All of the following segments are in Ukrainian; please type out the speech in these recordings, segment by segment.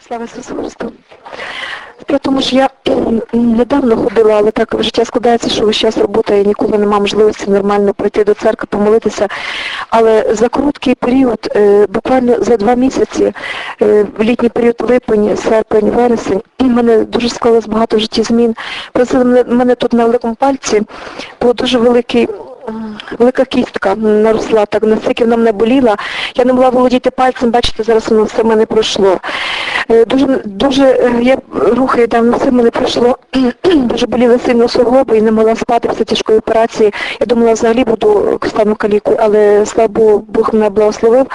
Слава Ісусу Христу. Справа тому що я недавно ходила, але так життя складається, що весь час робота і ніколи немає можливості нормально прийти до церкви, помолитися. Але за короткий період, е, буквально за два місяці, е, в літній період липень, серпень, вересень, в мене дуже склалось багато в житті змін. Просто мене, тут на великому пальці був дуже великий велика кістка наросла, так настільки вона мене боліла. Я не могла володіти пальцем, бачите, зараз воно все в мене пройшло. Е, Дуже, дуже е, я рухи давно все в мене пройшло. дуже боліли сильно суглоби і не могла спати після тяжкої операції. Я думала, взагалі буду стану калікою, але слава Богу, Бог мене благословив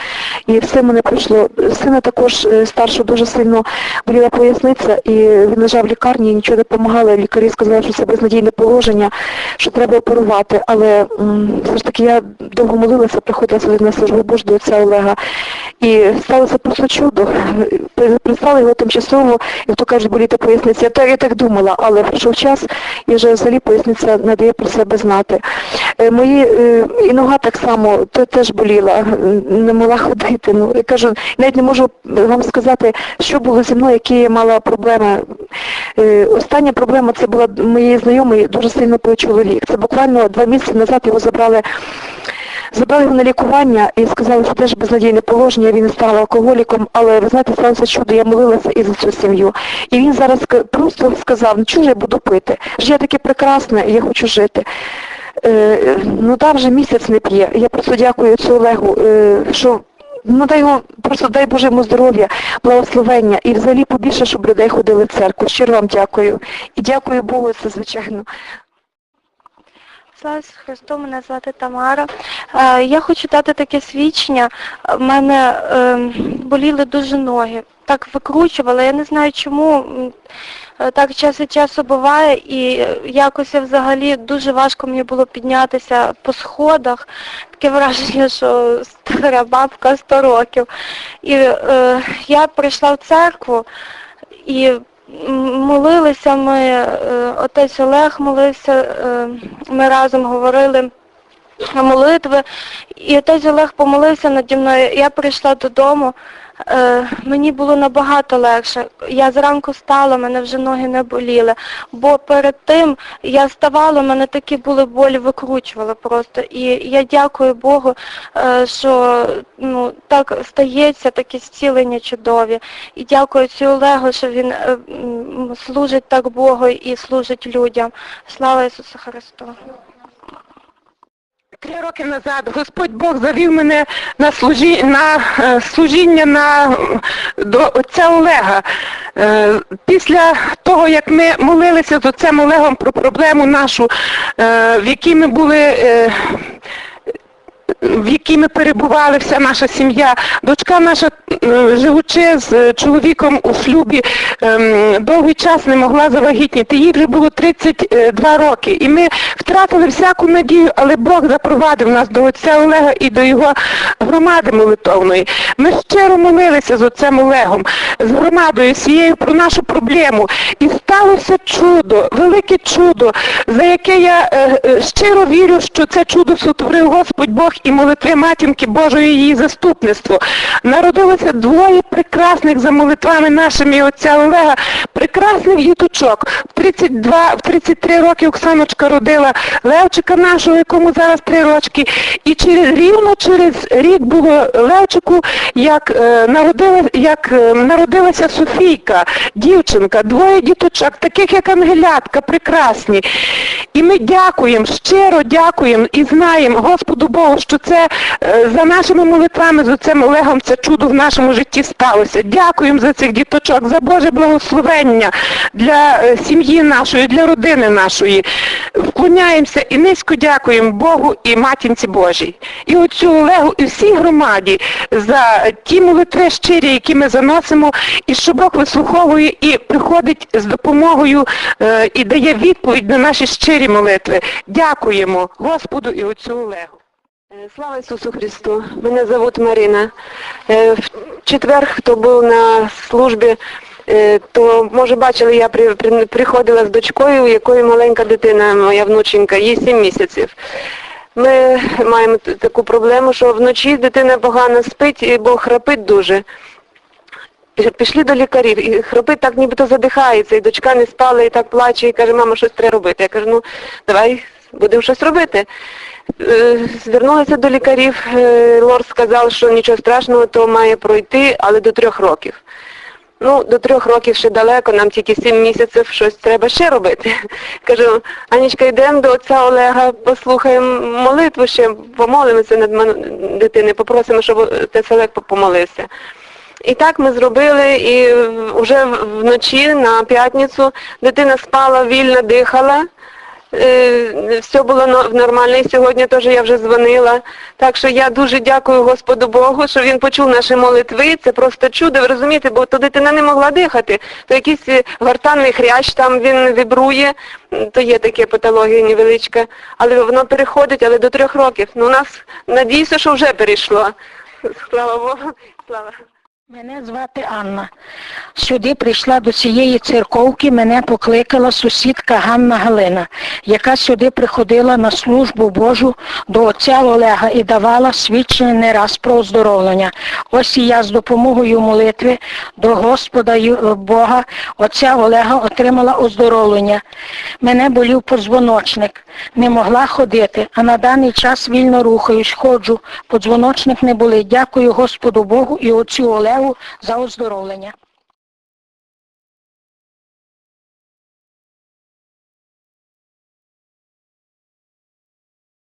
і все в мене пройшло. Сина також е, старшого дуже сильно боліла поясниця, і він лежав в лікарні, і нічого не допомагало. Лікарі сказали, що це безнадійне положення, що треба оперувати. Але все ж таки я довго молилася, приходила сюди на службу Божу до отця Олега. І сталося просто чудо. При- Прислали його тимчасово, як то кажуть, боліти поясниця. Я так, я так думала, але пройшов час і вже взагалі поясниця надає про себе знати. Е, Мої е, і нога так само то теж боліла, не могла ходити. Ну я кажу, навіть не можу вам сказати, що було зі мною, які я мала проблеми. Е, Остання проблема це була моєї знайомої, дуже сильно пив чоловік. Це буквально два місяці назад його забрали. Забрали його на лікування і сказали, що теж безнадійне положення, він став алкоголіком, але ви знаєте, сталося чудо, я молилася і за цю сім'ю. І він зараз просто сказав, ну я буду пити? Життя таке прекрасне, я хочу жити. Е, ну та вже місяць не п'є. Я просто дякую цю Олегу, е, що ну дай йому, просто дай Боже йому здоров'я, благословення і взагалі побільше, щоб людей ходили в церкву. Щиро вам дякую. І дякую Богу, це звичайно. Слава Христу, мене звати Тамара. Е, я хочу дати таке свідчення. У мене е, боліли дуже ноги. Так викручувала. Я не знаю чому. е, Так час від часу буває, і е, якось я взагалі дуже важко мені було піднятися по сходах. Таке враження, що стара бабка 100 років. І е, я прийшла в церкву і молилися ми, е, отець Олег молився, е, ми разом говорили молитви, і отець Олег помолився наді мною. Я прийшла додому, е, мені було набагато легше. Я зранку стала, мене вже ноги не боліли, бо перед тим я ставала, мене такі були болі, викручувала просто. І я дякую Богу, е, що ну, так стається, такі зцілення чудові. І дякую цю Олегу, що він е, служить так Богу і служить людям. Слава Ісусу Христу! Три роки назад Господь Бог завів мене на служі... на е, служіння на до отця Олега. Е, Після того, як ми молилися з отцем Олегом про проблему нашу, е, в якій ми були. В якій ми перебували, вся наша сім'я. Дочка наша, живучи з чоловіком у шлюбі, ем, довгий час не могла завагітніти. Їй вже було 32 роки. І ми втратили всяку надію, але Бог запровадив нас до отця Олега і до його громади молитовної. Ми щиро молилися з отцем Олегом, з громадою всією про нашу проблему. І сталося чудо, велике чудо, за яке я е, е, щиро вірю, що це чудо сотворив Господь Бог і молитви матінки Божої її заступництво. Народилося двоє прекрасних за молитвами нашими отця Олега, прекрасних діточок. В 32, в 33 роки Оксаночка родила Левчика нашого, якому зараз три рочки. І через рівно через рік було Левчику, як, е, народила, як е, народилася Софійка, дівчинка, двоє діточок, таких як Ангелятка, прекрасні. І ми дякуємо, щиро дякуємо і знаємо Господу Богу, що це е, за нашими молитвами, з отцем Олегом, це чудо в нашому житті сталося. Дякуємо за цих діточок, за Боже благословення для е, сім'ї нашої, для родини нашої. Вклоняємося і низько дякуємо Богу і матінці Божій. І оцю Олегу, і всій громаді за ті молитви щирі, які ми заносимо, і що Бог вислуховує і приходить з допомогою е, і дає відповідь на наші щирі молитви. Дякуємо Господу і отцю Олегу. Е, Слава Ісусу Христу! Мене звуть Марина. Е, В четвер, хто був на службі, е, то може бачили, я при, при- приходила з дочкою, у якої маленька дитина, моя внученька, їй 7 місяців. Ми маємо таку проблему, що вночі дитина погано спить, бо храпить дуже. Пішли до лікарів, і хропить так нібито задихається, і дочка не спала, і так плаче, і каже, мама, щось треба робити. Я кажу, ну давай будемо щось робити. Е, Звернулася до лікарів, е, лор сказав, що нічого страшного, то має пройти, але до трьох років. Ну, до трьох років ще далеко, нам тільки сім місяців, щось треба ще робити. Кажу, Анічка, йдемо до отця Олега, послухаємо молитву ще, помолимося над дитиною, попросимо, щоб отець Олег помолився. І так ми зробили, і вже вночі на п'ятницю дитина спала, вільно дихала. Е, Все було нормально, і сьогодні теж я вже дзвонила. Так що я дуже дякую Господу Богу, що він почув наші молитви. Це просто чудо, ви розумієте, бо то дитина не могла дихати. То якийсь е, гортанний хрящ там він вібрує, то є таке патологія невеличка, але воно переходить, але до трьох років. Ну, у нас надіюся, що вже перейшло. Слава Богу, слава. Мене звати Анна. Сюди прийшла до цієї церковки, мене покликала сусідка Ганна Галина, яка сюди приходила на службу Божу до отця Олега і давала свідчення не раз про оздоровлення. Ось і я з допомогою молитви до Господа Бога, отця Олега, отримала оздоровлення. Мене болів позвоночник, не могла ходити, а на даний час вільно рухаюсь, ходжу. Подзвоночник не болить. Дякую Господу Богу і отцю Олегу за оздоровлення.